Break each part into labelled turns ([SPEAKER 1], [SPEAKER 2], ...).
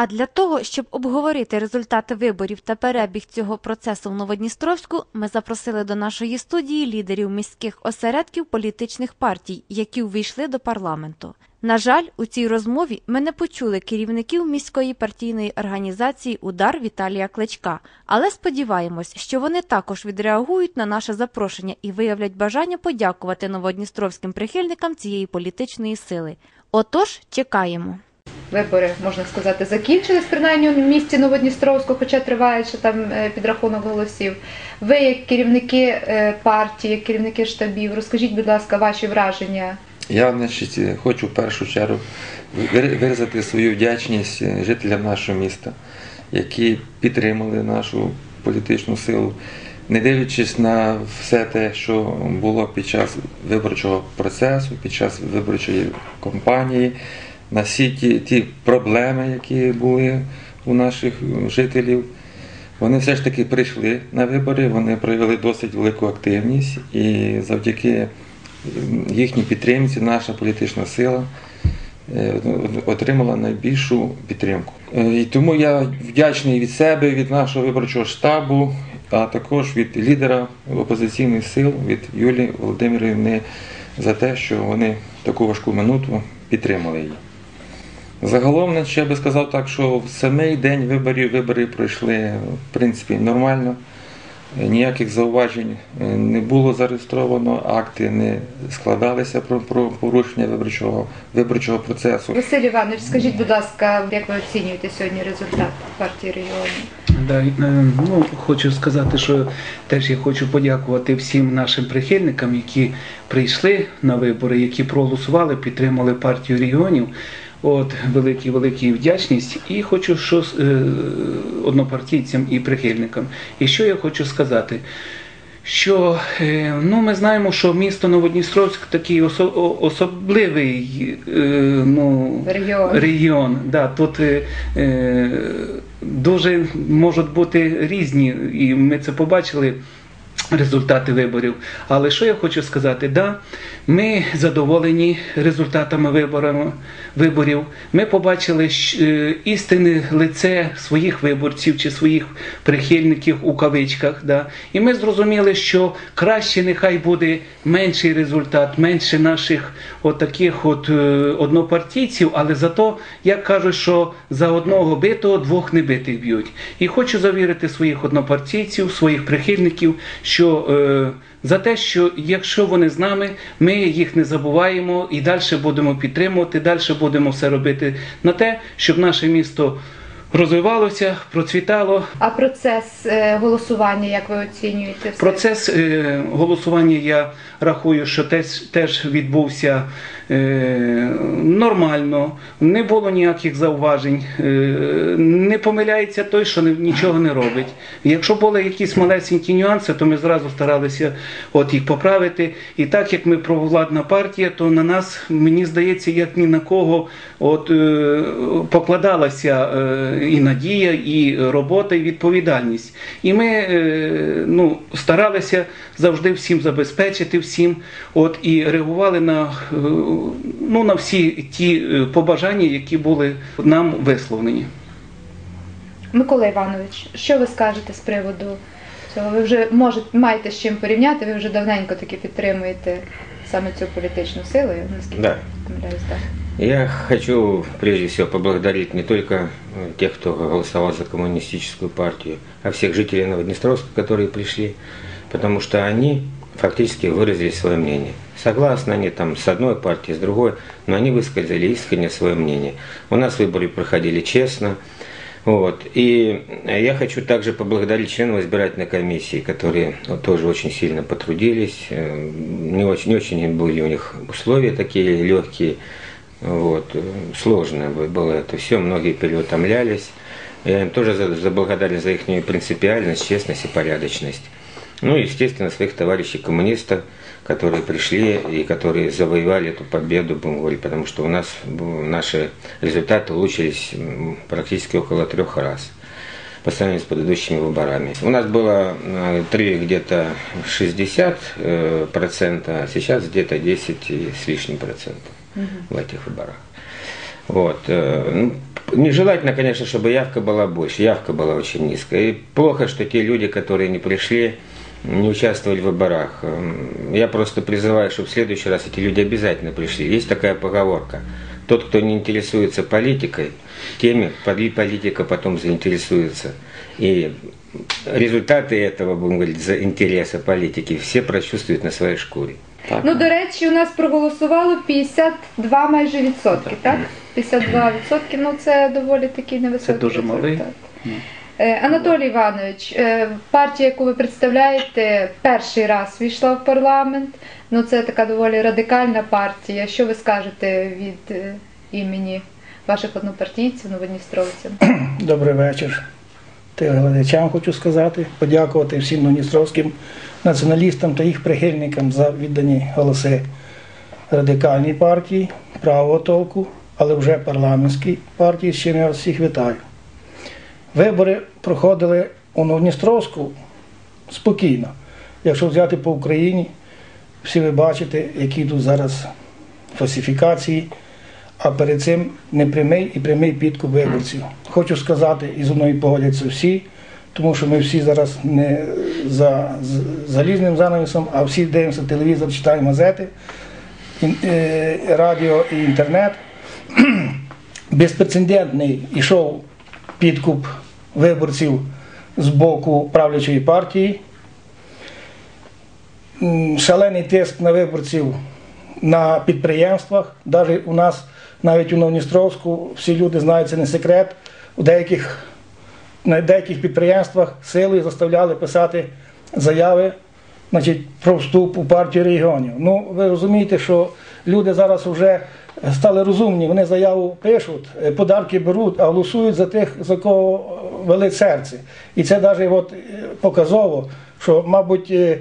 [SPEAKER 1] А для того, щоб обговорити результати виборів та перебіг цього процесу в Новодністровську, ми запросили до нашої студії лідерів міських осередків політичних партій, які увійшли до парламенту. На жаль, у цій розмові ми не почули керівників міської партійної організації Удар Віталія Кличка, але сподіваємось, що вони також відреагують на наше запрошення і виявлять бажання подякувати новодністровським прихильникам цієї політичної сили. Отож, чекаємо.
[SPEAKER 2] Вибори, можна сказати, закінчились принаймні в місті Новодністровську, хоча триває ще там е, підрахунок голосів. Ви, як керівники е, партії, як керівники штабів, розкажіть, будь ласка, ваші враження.
[SPEAKER 3] Я значить, хочу в першу чергу вир- виразити свою вдячність жителям нашого міста, які підтримали нашу політичну силу, не дивлячись на все те, що було під час виборчого процесу, під час виборчої кампанії, на всі ті, ті проблеми, які були у наших жителів. Вони все ж таки прийшли на вибори, вони проявили досить велику активність і завдяки їхній підтримці наша політична сила е, отримала найбільшу підтримку. Е, І тому я вдячний від себе, від нашого виборчого штабу, а також від лідера опозиційних сил, від Юлії Володимирівни, за те, що вони таку важку минуту підтримали її. Загалом, ще би сказав так, що в самий день виборів вибори пройшли в принципі нормально. Ніяких зауважень е, не було зареєстровано, акти не складалися про, про порушення виборчого, виборчого процесу.
[SPEAKER 2] Василь Іванович, скажіть, будь ласка, як ви оцінюєте сьогодні результат партії регіонів?
[SPEAKER 4] Да, е, ну, хочу сказати, що теж я хочу подякувати всім нашим прихильникам, які прийшли на вибори, які проголосували, підтримали партію регіонів. От великі великі вдячність. І хочу що е, однопартійцям і прихильникам. І що я хочу сказати? Що е, ну, ми знаємо, що місто Новодністровськ такий осо- особливий е, ну,
[SPEAKER 2] Регіон.
[SPEAKER 4] регіон. Да, тут е, е, дуже можуть бути різні, і ми це побачили. Результати виборів. Але що я хочу сказати? Да, ми задоволені результатами виборів. Ми побачили е, істинне лице своїх виборців чи своїх прихильників у кавичках. Да. І ми зрозуміли, що краще нехай буде менший результат, менше наших от, е, однопартійців, але зато, як кажуть, що за одного битого двох небитих б'ють. І хочу завірити своїх однопартійців, своїх прихильників, що е, за те, що якщо вони з нами, ми їх не забуваємо і далі будемо підтримувати, далі будемо все робити на те, щоб наше місто розвивалося, процвітало.
[SPEAKER 2] А процес е, голосування, як ви оцінюєте? все?
[SPEAKER 4] Процес е, голосування я рахую, що теж, теж відбувся е, нормально, не було ніяких зауважень, не помиляється той, що нічого не робить. Якщо були якісь малесенькі нюанси, то ми зразу старалися от їх поправити. І так як ми провладна партія, то на нас, мені здається, як ні на кого от, е, покладалася е, і надія, і робота, і відповідальність. І ми е, ну, старалися завжди всім забезпечити всім, от, і реагували на, ну, на всі ті побажання, які були нам висловлені.
[SPEAKER 2] Микола Іванович, що ви скажете з приводу цього? Ви вже можете маєте з чим порівняти, ви вже давненько таки підтримуєте саме цю політичну силу, наскільки
[SPEAKER 5] Да.
[SPEAKER 2] помиляюсь, так.
[SPEAKER 5] Я хочу прежде всего поблагодарить не только э, тех, кто голосовал за коммунистическую партию, а всех жителей Новоднестровска, которые пришли, потому что они фактически выразили свое мнение. Согласны они там с одной партией, с другой, но они высказали искренне свое мнение. У нас выборы проходили честно. Вот. И я хочу также поблагодарить членов избирательной комиссии, которые тоже очень сильно потрудились. Э, Не очень, не очень были у них условия такие легкие. Вот. э, Сложно бы- было это все, многие переутомлялись. Я им тоже за- заблагодарен за их принципиальность, честность и порядочность. Ну и, естественно, своих товарищей коммунистов, которые пришли и которые завоевали эту победу, будем говорить, потому что у нас наши результаты улучшились практически около трех раз по сравнению с предыдущими выборами. У нас было э, 3 где-то 60 э, процента, а сейчас где-то 10 и с лишним процентов в этих выборах. Вот. э, ну, Нежелательно, конечно, чтобы явка была больше. Явка была очень низкая. И плохо, что те люди, которые не пришли, не участвовали в выборах. Эм, Я просто призываю, чтобы в следующий раз эти люди обязательно пришли. Есть такая поговорка. Тот, кто не интересуется политикой, теми поли- политика потом заинтересуется. И результаты этого, будем говорить, за интереса политики все прочувствуют на своей шкуре.
[SPEAKER 3] Так.
[SPEAKER 2] Ну, до речі, у нас проголосувало 52 майже відсотки, так? 52 відсотки, ну це доволі такий невисокий
[SPEAKER 4] Це дуже малий.
[SPEAKER 2] результат. Е, Анатолій Іванович, е, партія, яку ви представляєте, перший раз війшла в парламент. Ну, це така доволі радикальна партія. Що ви скажете від е, імені ваших однопартійців, новодністровців?
[SPEAKER 6] Добрий вечір. Телеглядачам хочу сказати, подякувати всім новодністровським націоналістам та їх прихильникам за віддані голоси радикальній партії, правого толку, але вже парламентській партії, з чим я всіх вітаю. Вибори проходили у Новодністровську спокійно. Якщо взяти по Україні, всі ви бачите, які тут зараз фальсифікації, а перед цим непрямий і прямий підкуп виборців. Хочу сказати, і зі мною погодяться всі, тому що ми всі зараз не за залізним занавісом, а всі дивимося телевізор, читаємо газети, е, радіо і інтернет. Безпрецедентний ішов підкуп виборців з боку правлячої партії. Шалений тиск на виборців на підприємствах. Навіть у нас, навіть у Новністровську, всі люди знають, це не секрет. У деяких, на деяких підприємствах силою заставляли писати заяви значить, про вступ у партію регіонів. Ну, ви розумієте, що люди зараз вже стали розумні, вони заяву пишуть, е, подарки беруть, а голосують за тих, за кого велить серце. І це навіть от, е, показово, що, мабуть, е,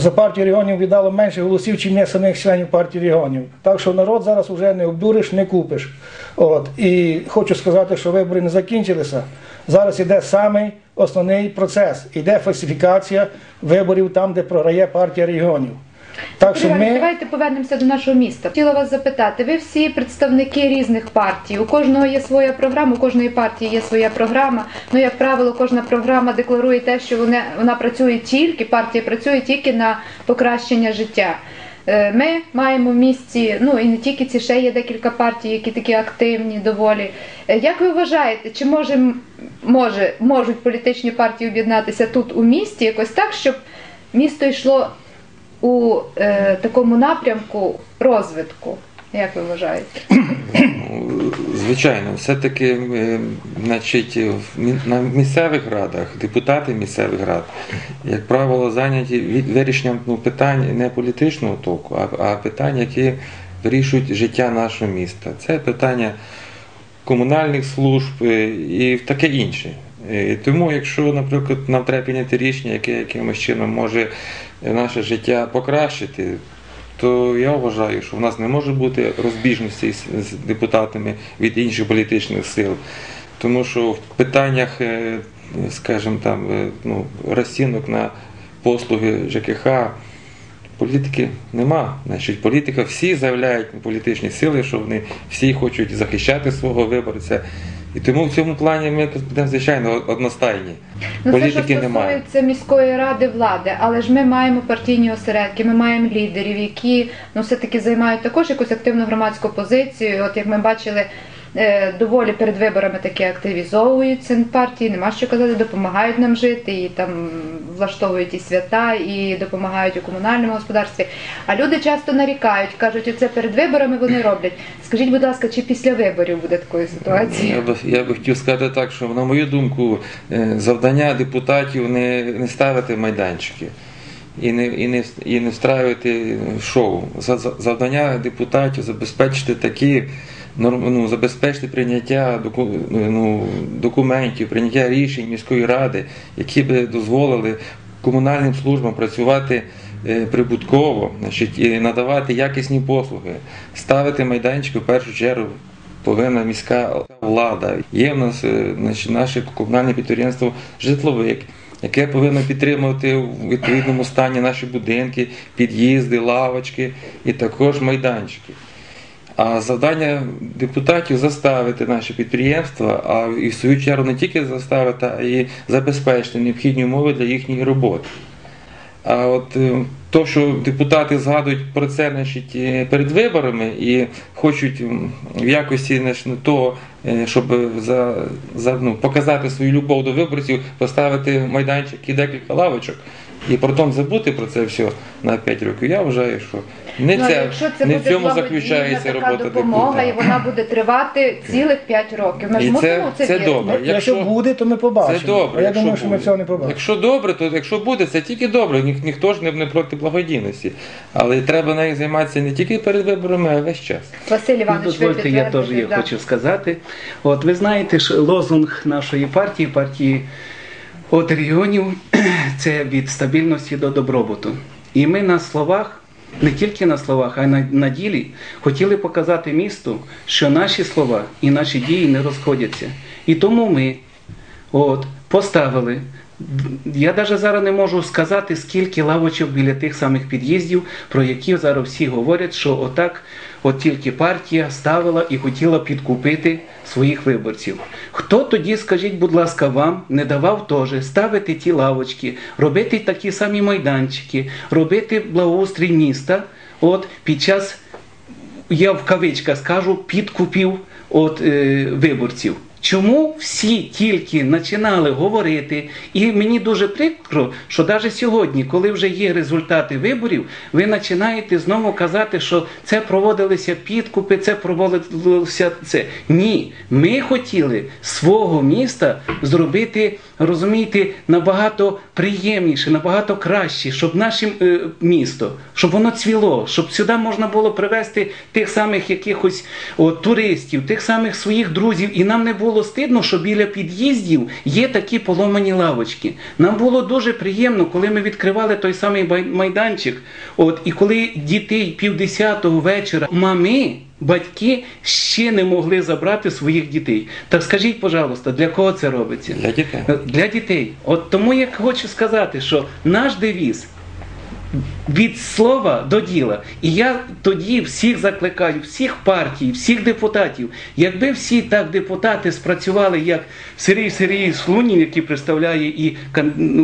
[SPEAKER 6] за партію регіонів віддало менше голосів, чим є самих членів партії регіонів. Так що народ зараз вже не обдуриш, не купиш. От. І хочу сказати, що вибори не закінчилися. Зараз іде самий основний процес. Іде фальсифікація виборів там, де програє партія регіонів. Так що ми.
[SPEAKER 2] Давайте повернемося до нашого міста. Хотіла вас запитати, ви всі представники різних партій. У кожного є своя програма, у кожної партії є своя програма. Ну, як правило, кожна програма декларує те, що вона, вона працює тільки, партія працює тільки на покращення життя. Е, Ми маємо в місті, ну і не тільки ці, ще є декілька партій, які такі активні, доволі. Е, Як ви вважаєте, чи може, може, можуть політичні партії об'єднатися тут у місті якось так, щоб місто йшло у е, такому напрямку розвитку. Як ви вважаєте?
[SPEAKER 3] Ну, Звичайно, все-таки е, значить, на місцевих радах депутати місцевих рад, як правило, зайняті вирішенням ну, питань не політичного толку, а, а питань, які вирішують життя нашого міста. Це питання комунальних служб е, і таке інше. Е, Тому, якщо, наприклад, нам треба прийняти рішення, яке якимось чином може е, наше життя покращити, то я вважаю, що в нас не може бути розбіжності з, депутатами від інших політичних сил. Тому що в питаннях, е, скажімо там, ну, розцінок на послуги ЖКХ політики нема. Значить, політика всі заявляють політичні сили, що вони всі хочуть захищати свого виборця. І тому в цьому плані ми будемо, звичайно, одностайні.
[SPEAKER 2] Ну, це
[SPEAKER 3] Політики
[SPEAKER 2] що
[SPEAKER 3] немає.
[SPEAKER 2] стосується міської ради влади, але ж ми маємо партійні осередки, ми маємо лідерів, які ну все-таки займають також якусь активну громадську позицію. От як ми бачили. Е, Доволі перед виборами таки активізовуються партії, нема що казати, допомагають нам жити і там влаштовують і свята, і допомагають у комунальному господарстві. А люди часто нарікають, кажуть, оце перед виборами вони роблять. Скажіть, будь ласка, чи після виборів буде такої ситуації?
[SPEAKER 3] Я би, я би хотів сказати так, що на мою думку, е, завдання депутатів не, не ставити майданчики і не, і не, і не встраювати шоу. За- за- Завдання депутатів забезпечити такі ну, забезпечити прийняття доку- ну, документів, прийняття рішень міської ради, які би дозволили комунальним службам працювати е, прибутково, значить, і надавати якісні послуги, ставити майданчики в першу чергу повинна міська влада. Є в нас е, значить, наше комунальне підприємство житловик, яке повинно підтримувати у відповідному стані наші будинки, під'їзди, лавочки і також майданчики. А завдання депутатів заставити наші підприємства, а і в свою чергу не тільки заставити, а й забезпечити необхідні умови для їхньої роботи. А от е, то, що депутати згадують про це значить, е, перед виборами і хочуть в якості значить, ну, того, е, щоб за, за, ну, показати свою любов до виборців, поставити майданчик і декілька лавочок, і потім забути про це все на 5 років. Я вважаю, що не,
[SPEAKER 2] Ну,
[SPEAKER 3] це,
[SPEAKER 2] це
[SPEAKER 3] не в цьому заключається
[SPEAKER 2] така
[SPEAKER 3] робота
[SPEAKER 2] допомога, і вона буде тривати цілих 5 років. Ми ж
[SPEAKER 3] І
[SPEAKER 2] мусимо
[SPEAKER 3] це,
[SPEAKER 2] це,
[SPEAKER 3] це добре.
[SPEAKER 6] Якщо,
[SPEAKER 3] Якщо-
[SPEAKER 6] буде, то ми побачимо.
[SPEAKER 3] Це добре.
[SPEAKER 6] Я
[SPEAKER 3] якщо
[SPEAKER 6] думаю, що ми цього не побачимо.
[SPEAKER 3] Якщо добре, то якщо буде, це тільки добре. Ні, ніхто ж не, не проти благодійності. Але треба нею займатися не тільки перед виборами, а весь час.
[SPEAKER 2] Василь
[SPEAKER 4] Ну,
[SPEAKER 2] Іванович, ви
[SPEAKER 4] дозвольте, я теж
[SPEAKER 2] да.
[SPEAKER 4] хочу сказати. От ви знаєте, ж лозунг нашої партії, партії от регіонів, це від стабільності до добробуту. І ми на словах, не тільки на словах, а й на, на ділі хотіли показати місту, що наші слова і наші дії не розходяться. І тому ми от, поставили. Я навіть зараз не можу сказати, скільки лавочок біля тих самих під'їздів, про які зараз всі говорять, що отак от тільки партія ставила і хотіла підкупити своїх виборців. Хто тоді, скажіть, будь ласка, вам не давав теж ставити ті лавочки, робити такі самі майданчики, робити благоустрій міста от під час я в кавичках скажу, підкупів от, е, виборців. Чому всі тільки починали говорити, і мені дуже прикро, що навіть сьогодні, коли вже є результати виборів, ви починаєте знову казати, що це проводилися підкупи, це проводилося це. Ні, ми хотіли свого міста зробити, розумієте, набагато приємніше, набагато краще, щоб наше місто, щоб воно цвіло, щоб сюди можна було привезти тих самих якихось о, туристів, тих самих своїх друзів. І нам не було стидно, що біля під'їздів є такі поломані лавочки. Нам було дуже приємно, коли ми відкривали той самий майданчик. От, і коли дітей півдесятого вечора мами. Батьки ще не могли забрати своїх дітей. Так скажіть, пожалуйста, для кого це робиться?
[SPEAKER 3] Для дітей.
[SPEAKER 4] Для дітей. От тому я хочу сказати, що наш девіз від слова до діла. І я тоді всіх закликаю, всіх партій, всіх депутатів. Якби всі так депутати спрацювали, як Сергій Сергій Слунін, який представляє і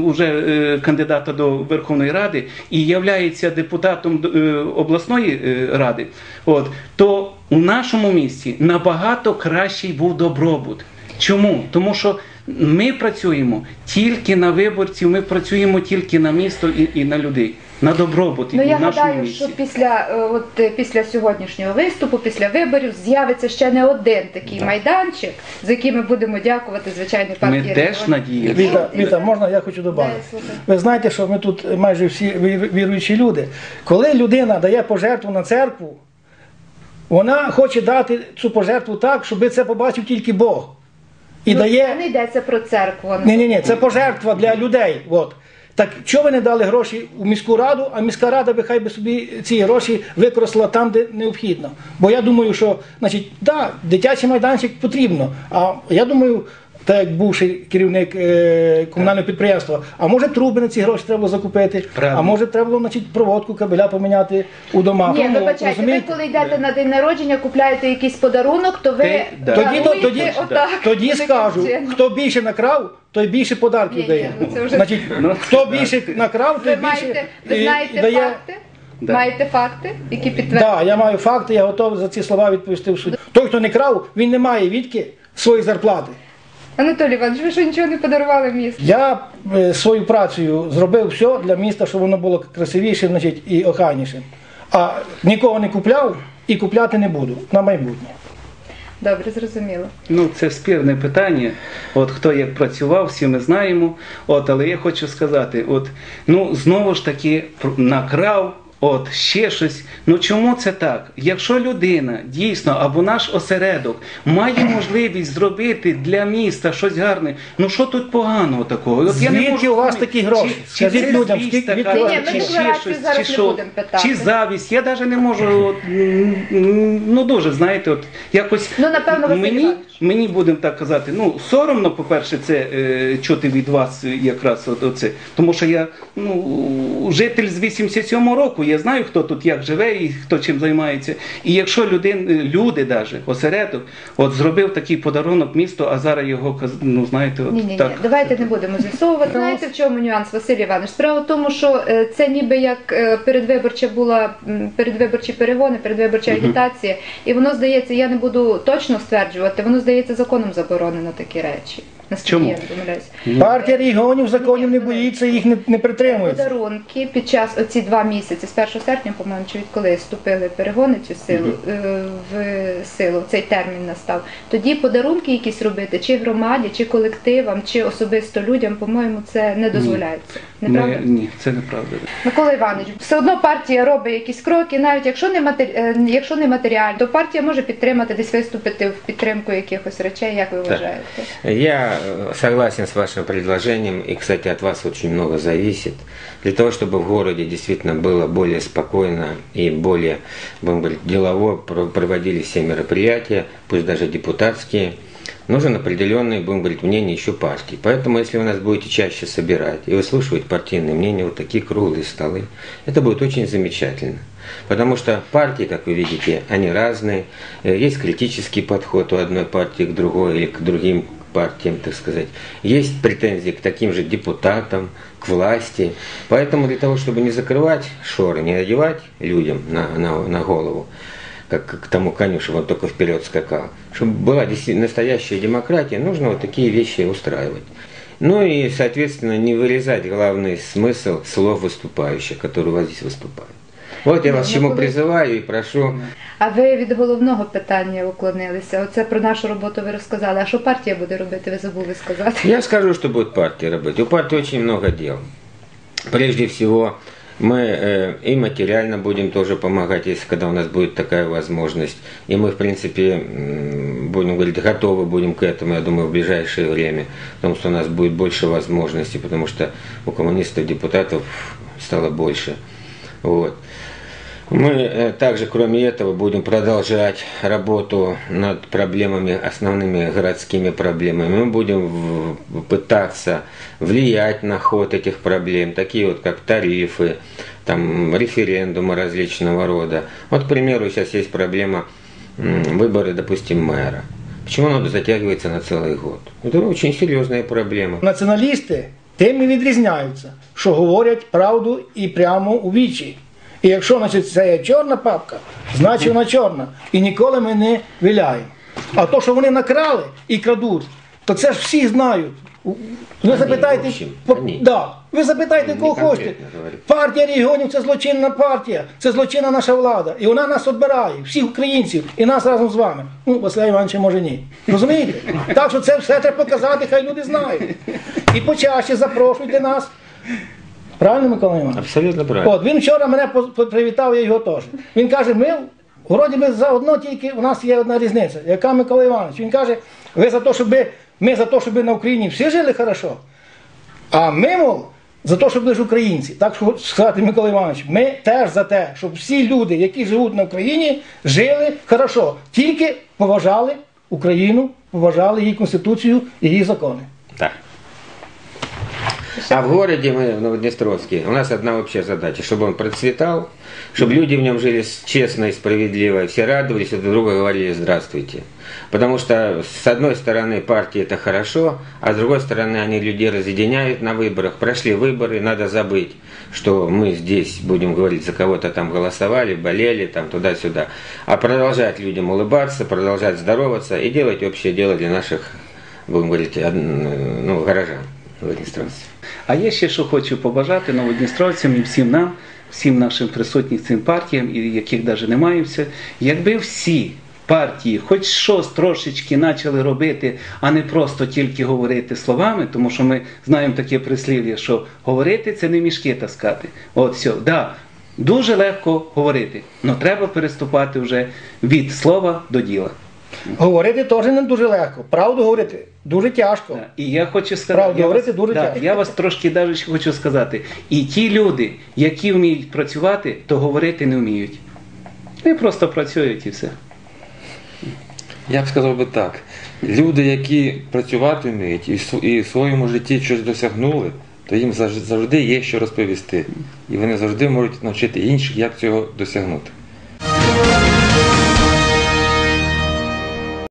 [SPEAKER 4] уже е, кандидата до Верховної Ради, і являється депутатом е, обласної е, ради, от, то у нашому місті набагато кращий був добробут. Чому? Тому що ми працюємо тільки на виборців, ми працюємо тільки на місто і, і на людей, на добробут
[SPEAKER 2] Ну
[SPEAKER 4] і
[SPEAKER 2] я
[SPEAKER 4] в нашому
[SPEAKER 2] гадаю,
[SPEAKER 4] місті.
[SPEAKER 2] що після е, от е, після сьогоднішнього виступу, після виборів, з'явиться ще не один такий майданчик, за який ми будемо дякувати звичайно партії.
[SPEAKER 4] Ми теж надіємося.
[SPEAKER 6] Віта, Віта, можна я хочу додати? Ви знаєте, що ми тут майже всі віруючі люди. Коли людина дає пожертву на церкву, вона хоче дати цю пожертву так, щоб це побачив тільки Бог. І
[SPEAKER 2] Ну,
[SPEAKER 6] дає.
[SPEAKER 2] Не йдеться про церкву.
[SPEAKER 6] Ні, ні, ні, це пожертва для людей. От. Так чого ви не дали гроші у міську раду, а міська рада би хай би собі ці гроші використала там, де необхідно. Бо я думаю, що значить, да, дитячий майданчик потрібно. А я думаю, так як бувший керівник е, комунального підприємства, а може труби на ці гроші треба було закупити,
[SPEAKER 4] Правильно.
[SPEAKER 6] а може треба було значить, проводку кабеля поміняти у домах.
[SPEAKER 2] Ні,
[SPEAKER 6] Ну,
[SPEAKER 2] вибачайте, ви
[SPEAKER 6] розумієте?
[SPEAKER 2] коли йдете на день народження, купляєте якийсь подарунок, то ви
[SPEAKER 4] Ти- да.
[SPEAKER 6] Тоді,
[SPEAKER 2] даруєте
[SPEAKER 6] тоді,
[SPEAKER 2] отак,
[SPEAKER 6] тоді
[SPEAKER 2] таким
[SPEAKER 6] скажу,
[SPEAKER 2] чином.
[SPEAKER 6] хто більше накрав, той більше подарків
[SPEAKER 2] Ні, ні,
[SPEAKER 6] дає.
[SPEAKER 2] ну це вже-
[SPEAKER 6] Значить,
[SPEAKER 4] Ну,
[SPEAKER 6] хто більше накрав, той
[SPEAKER 2] Ви
[SPEAKER 6] більше
[SPEAKER 2] маєте, ви
[SPEAKER 6] і-
[SPEAKER 2] знаєте
[SPEAKER 6] і дає.
[SPEAKER 2] факти?
[SPEAKER 4] Да.
[SPEAKER 2] Маєте факти, які підтверджують?
[SPEAKER 6] Так, я маю факти, я готовий за ці слова відповісти в суді. Той, хто не крав, він не має відки своєї зарплати.
[SPEAKER 2] Анатолій Іванович, ви що нічого не подарували місту?
[SPEAKER 6] Я е, свою працею зробив все для міста, щоб воно було красивішим значить, і охайнішим. А нікого не купляв і купляти не буду на майбутнє.
[SPEAKER 2] Добре, зрозуміло.
[SPEAKER 4] Ну, це спірне питання. От хто як працював, всі ми знаємо. От, але я хочу сказати, от, ну знову ж таки пр- накрав. От ще щось. Ну чому це так? Якщо людина дійсно або наш осередок має можливість зробити для міста щось гарне, ну що тут поганого такого? От
[SPEAKER 6] Звідки у вас такі гроші? Скажіть
[SPEAKER 4] це
[SPEAKER 6] людям,
[SPEAKER 4] злість
[SPEAKER 6] скільки-
[SPEAKER 4] така,
[SPEAKER 6] відки
[SPEAKER 2] Ні, ми
[SPEAKER 4] чи
[SPEAKER 2] декларацію
[SPEAKER 4] ще щось,
[SPEAKER 2] зараз
[SPEAKER 4] чи
[SPEAKER 2] не
[SPEAKER 4] що?
[SPEAKER 2] будемо питати.
[SPEAKER 4] Чи завість? Я навіть не можу, от, м, м, ну дуже, знаєте, от якось
[SPEAKER 2] Ну, напевно, Василь
[SPEAKER 4] мені,
[SPEAKER 2] Іванович.
[SPEAKER 4] мені будемо так казати, ну соромно, по-перше, це е, чути від вас якраз от, оце. Тому що я ну, житель з 87-го року, я знаю, хто тут як живе і хто чим займається. І якщо людин, люди, даже, осередок, от зробив такий подарунок місту, а зараз його ну знаєте, от
[SPEAKER 2] Ні, ні, ні, давайте не будемо з'ясовувати. Знаєте, в чому нюанс, Василь Іванович? Справа в тому, що е, це ніби як е, передвиборча була передвиборчі перегони, передвиборча агітація, і воно здається, я не буду точно стверджувати, воно здається законом заборонено такі речі. Наскільки
[SPEAKER 4] Чому?
[SPEAKER 2] я помиляюсь.
[SPEAKER 6] Партія регіонів законів не боїться, їх не, не притримується.
[SPEAKER 2] Подарунки під час оці два місяці, з 1 серпня, по-моєму, чи відколи вступили перегони цю силу е, в силу, цей термін настав. Тоді подарунки якісь робити, чи громаді, чи колективам, чи особисто людям, по-моєму, це не дозволяється. Неправда?
[SPEAKER 4] Ми, ні, це неправда.
[SPEAKER 2] Микола Іванович, все одно партія робить якісь кроки, навіть якщо не матері... е, якщо не матеріально, то партія може підтримати, десь виступити в підтримку якихось речей, як ви вважаєте?
[SPEAKER 5] Я согласен с вашим предложением, и, кстати, от вас очень много зависит. Для того, чтобы в городе действительно было более спокойно и более, будем говорить, делово про- проводились все мероприятия, пусть даже депутатские, нужен определенный, будем говорить, мнение еще партий. Поэтому, если вы нас будете чаще собирать и выслушивать партийные мнения, вот такие круглые столы, это будет очень замечательно. Потому что партии, как вы видите, они разные. Э, Есть критический подход у одной партии к другой или к другим партиям, так сказать. Есть претензии к таким же депутатам, к власти. Поэтому для того, чтобы не закрывать шоры, не надевать людям на, на, на голову, как к тому коню, чтобы он только вперед скакал. Чтобы была настоящая демократия, нужно вот такие вещи устраивать. Ну и, соответственно, не вырезать главный смысл слов выступающих, которые у вас здесь выступают. Вот я вас к
[SPEAKER 2] ну,
[SPEAKER 5] чему
[SPEAKER 2] коли-
[SPEAKER 5] призываю и прошу.
[SPEAKER 2] А ви від головного питання уклонилися. Оце про нашу роботу ви розказали. А що партія буде робити? Ви забули сказати.
[SPEAKER 5] Я скажу, что будет партия работать. У партии очень много дел. Прежде всего, мы э, и материально будем тоже помогать, если когда у нас будет такая возможность. И мы, в принципе, м, будем говорить, готовы будем к этому, я думаю, в ближайшее время. Потому что у нас будет больше возможностей, потому что у коммунистов, депутатов стало больше. Вот. Мы э, также, кроме этого, будем продолжать работу над проблемами, основными городскими проблемами. Мы будем в- пытаться влиять на ход этих проблем, такие вот как тарифы, там, референдумы различного рода. Вот, к примеру, сейчас есть проблема м, выборы, допустим, мэра. Почему надо затягивается на целый год? Это очень серьезная проблема.
[SPEAKER 6] Націоналісти тим і відрізняються, що говорять правду і прямо у вічі. І якщо значить, це є чорна папка, значить вона чорна. І ніколи ми не виляємо. А то, що вони накрали і крадуть, то це ж всі знають. Ви запитайте,
[SPEAKER 5] в
[SPEAKER 6] по- да, ви запитайте, кого хочете. Партія регіонів це злочинна партія, це злочинна наша влада. І вона нас відбирає, всіх українців, і нас разом з вами. Ну, Василя Івановича може ні. Розумієте? Так що це все треба показати, хай люди знають. І почаще запрошуйте нас. Правильно, Микола Іванович?
[SPEAKER 5] Абсолютно правильно.
[SPEAKER 6] От він вчора мене привітав, я його теж. Він каже, ми вроді би заодно тільки у нас є одна різниця. Яка Микола Іванович? Він каже, ви за те, щоб ми за те, щоб на Україні всі жили хорошо. А ми, мов, за те, щоб ж українці. Так що хочу сказати, Микола Іванович, ми теж за те, щоб всі люди, які живуть на Україні, жили хорошо. Тільки поважали Україну, поважали її конституцію і її закони.
[SPEAKER 5] Да. А в городе мы, в Новоднестровске, у нас одна общая задача, чтобы он процветал, чтобы люди в нем жили честно и справедливо, все радовались, друг друга говорили «здравствуйте». Потому что, с одной стороны, партии это хорошо, а с другой стороны, они людей разъединяют на выборах. Прошли выборы, надо забыть, что мы здесь, будем говорить, за кого-то там голосовали, болели, там туда-сюда. А продолжать людям улыбаться, продолжать здороваться и делать общее дело для наших, будем говорить, ну, горожан Новоднестровцев.
[SPEAKER 4] А я ще що хочу побажати новодністровцям і всім нам, всім нашим присутнім цим партіям, і яких навіть немає, все, якби всі партії хоч щось трошечки почали робити, а не просто тільки говорити словами, тому що ми знаємо таке прислів'я, що говорити це не мішки таскати. От все, да, дуже легко говорити, але треба переступати вже від слова до діла.
[SPEAKER 6] Говорити теж не дуже легко. Правду говорити дуже тяжко.
[SPEAKER 4] Да, І я хочу сказати,
[SPEAKER 6] Правду
[SPEAKER 4] я
[SPEAKER 6] говорити
[SPEAKER 4] вас,
[SPEAKER 6] дуже
[SPEAKER 4] да,
[SPEAKER 6] тяжко.
[SPEAKER 4] я вас трошки навіть хочу сказати. І ті люди, які вміють працювати, то говорити не вміють. Вони просто працюють і все.
[SPEAKER 3] Я б сказав би так. Люди, які працювати вміють і в св- і в своєму житті щось досягнули, то їм завжди є що розповісти. І вони завжди можуть навчити інших, як цього досягнути.